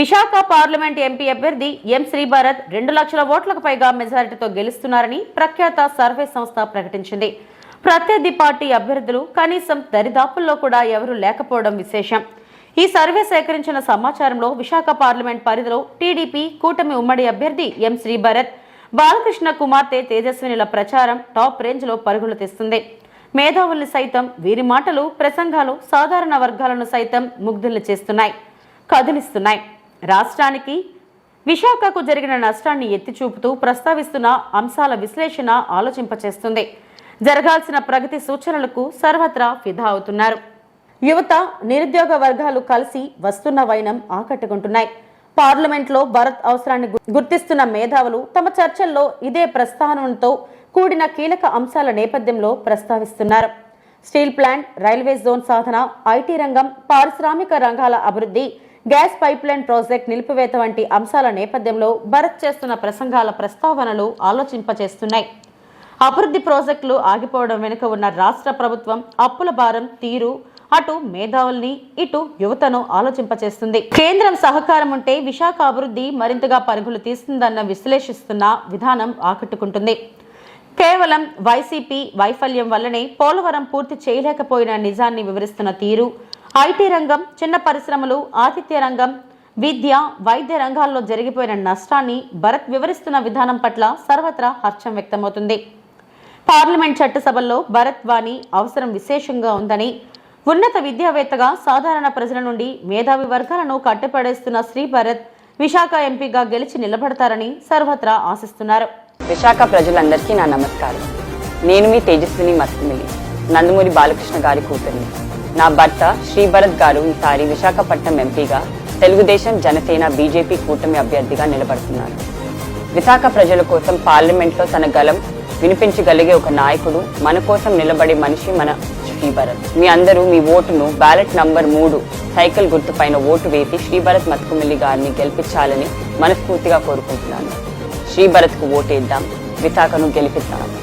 Visakha parliament MP అభ్యర్థి ఎం శ్రీభారత్ రెండు లక్షల ఓట్లకు పైగా మెజారిటీతో గెలుస్తున్నారని ప్రఖ్యాత సర్వే సంస్థ ప్రకటించింది. ప్రత్యర్థి పార్టీ అభ్యర్థులు కనీసం దరిదాపుల్లో కూడా ఎవరూ లేకపోవడం విశేషం. ఈ సర్వే సేకరించిన సమాచారంలో విశాఖ పార్లమెంట్ పరిధిలో టీడీపీ కూటమి ఉమ్మడి అభ్యర్థి ఎం శ్రీభారత్ బాలకృష్ణ కుమార్తె తేజస్వినిల ప్రచారం టాప్ రేంజ్లో పరుగులు తెస్తుంది. మేధావుల్ని సైతం వీరి మాటలు ప్రసంగాలు సాధారణ వర్గాలను సైతం ముగ్ధుల్ని చేస్తున్నాయి కదిలిస్తున్నాయి. రాష్ట్రానికి విశాఖకు జరిగిన నష్టాన్ని ఎత్తి చూపుతూ ప్రస్తావిస్తున్న అంశాల విశ్లేషణ ఆలోచింపచేస్తుంది. జరగాల్సిన ప్రగతి సూచనలకు సర్వత్రా ఫిదా అవుతున్నారు. యువత నిరుద్యోగ వర్గాలు కలిసి వస్తున్న వైనం ఆకట్టుకుంటున్నాయి. పార్లమెంట్లో భరత్ అవసరాన్ని గుర్తిస్తున్న మేధావులు తమ చర్చల్లో ఇదే ప్రస్థానంతో కూడిన కీలక అంశాల నేపథ్యంలో ప్రస్తావిస్తున్నారు. స్టీల్ ప్లాంట్ రైల్వే జోన్ సాధన ఐటీ రంగం పారిశ్రామిక రంగాల అభివృద్ధి గ్యాస్ పైప్లైన్ ప్రాజెక్ట్ నిలిపివేత వంటి అంశాల నేపథ్యంలో భరత్ చేస్తున్న ప్రసంగాల ప్రస్తావనలు ఆలోచింపచేస్తున్నాయి. అభివృద్ధి ప్రాజెక్టులు ఆగిపోవడం వెనుక ఉన్న రాష్ట్ర ప్రభుత్వం అప్పుల భారం తీరు అటు మేధావుల్ని ఇటు యువతను ఆలోచింపచేస్తుంది. కేంద్రం సహకారం ఉంటే విశాఖ అభివృద్ధి మరింతగా పరుగులు తీస్తుందన్న విశ్లేషిస్తున్న విధానం ఆకట్టుకుంటుంది. కేవలం వైసీపీ వైఫల్యం వల్లనే పోలవరం పూర్తి చేయలేకపోయిన నిజాన్ని వివరిస్తున్న తీరు ఐటీ రంగం చిన్న పరిశ్రమలు ఆతిథ్య రంగం విద్య వైద్య రంగాల్లో జరిగిపోయిన నష్టాన్ని భరత్ వివరిస్తున్న విధానం పట్ల సర్వత్రా హర్షం వ్యక్తమవుతుంది. పార్లమెంట్ చట్టసభల్లో భరత్ వాణి అవసరం విశేషంగా ఉందని ఉన్నత విద్యావేత్తగా సాధారణ ప్రజల నుండి మేధావి వర్గాలను కట్టిపడేస్తున్న శ్రీ భరత్ విశాఖ ఎంపీగా గెలిచి నిలబడతారని సర్వత్రా ఆశిస్తున్నారు. విశాఖ ప్రజలందరికీ నా నమస్కారం. నేను మీ తేజస్విని మస్తిమిలి నందమూరి బాలకృష్ణ గారి కూతురిని. నా భర్త శ్రీభరత్ గారు ఈసారి విశాఖపట్నం ఎంపీగా తెలుగుదేశం జనసేన బీజేపీ కూటమి అభ్యర్థిగా నిలబడుతున్నారు. విశాఖ ప్రజల కోసం పార్లమెంట్లో తన గలం వినిపించగలిగే ఒక నాయకుడు మన కోసం నిలబడే మనిషి మన శ్రీభరత్. మీ అందరూ మీ ఓటును బ్యాలెట్ నంబర్ మూడు సైకిల్ గుర్తుపైన ఓటు వేసి శ్రీభరత్ మత్కుమిల్లి గారిని గెలిపించాలని మనస్ఫూర్తిగా కోరుకుంటున్నాను. శ్రీభరత్కు ఓటేద్దాం. విశాఖను గెలిపిద్దాం